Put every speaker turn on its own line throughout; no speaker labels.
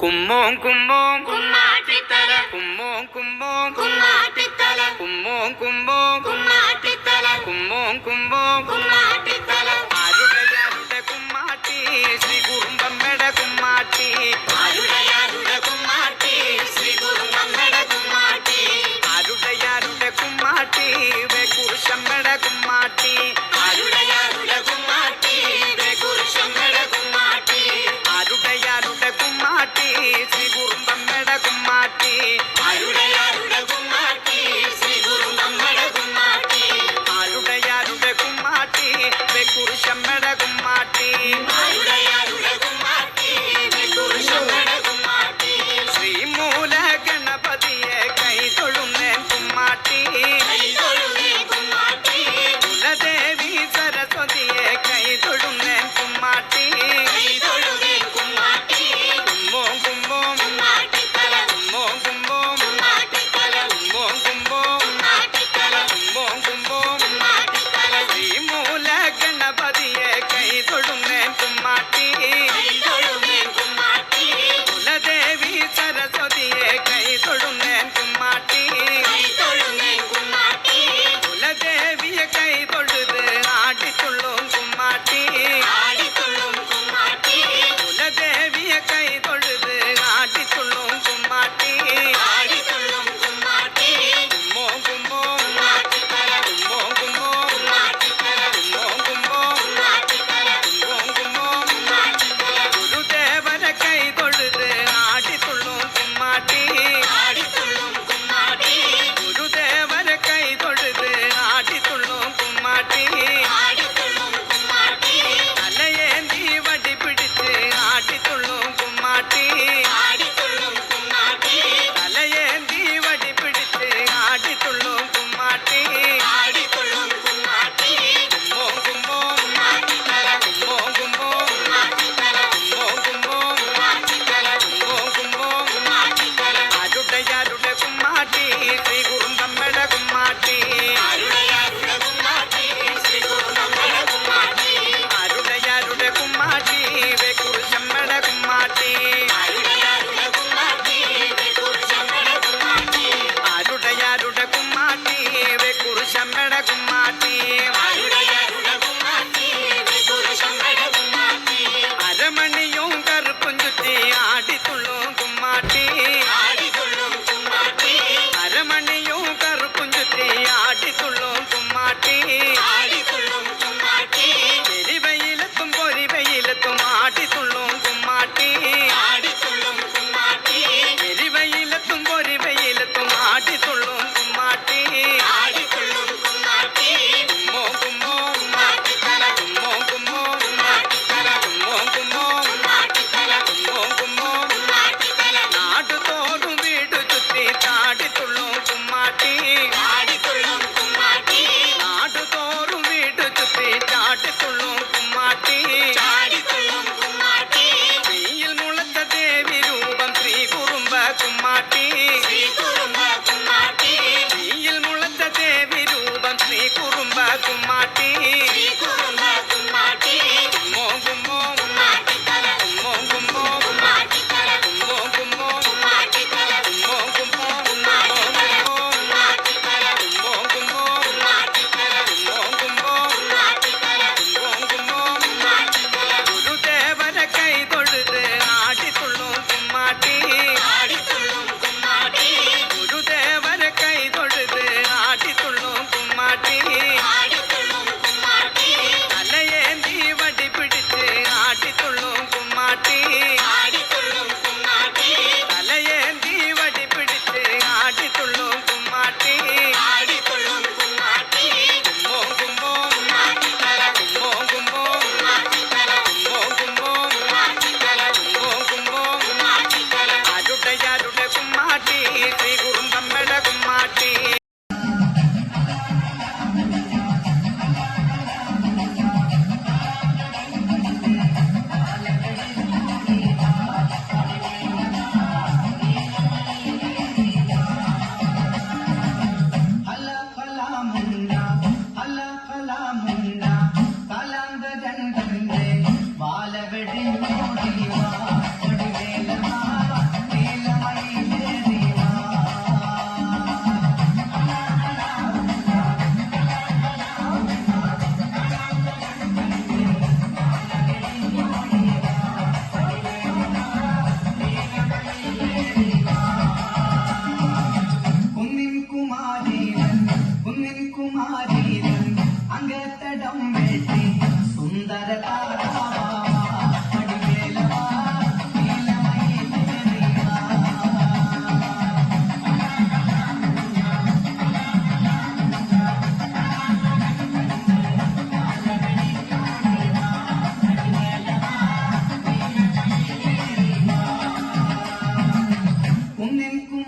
கும்மோம் கும்மோம் கும்மாட்டித்தல. கும்மோம் கும்மோம்
கும்மாட்டித்தல.
கும்மோம் கும்மோம்
கும்மாட்டித்தல.
கும்மோம் கும்மோம்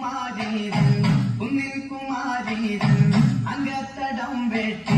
குமாரீது உன்னில் குமாரீது அங்கத்தடம் வெட்டி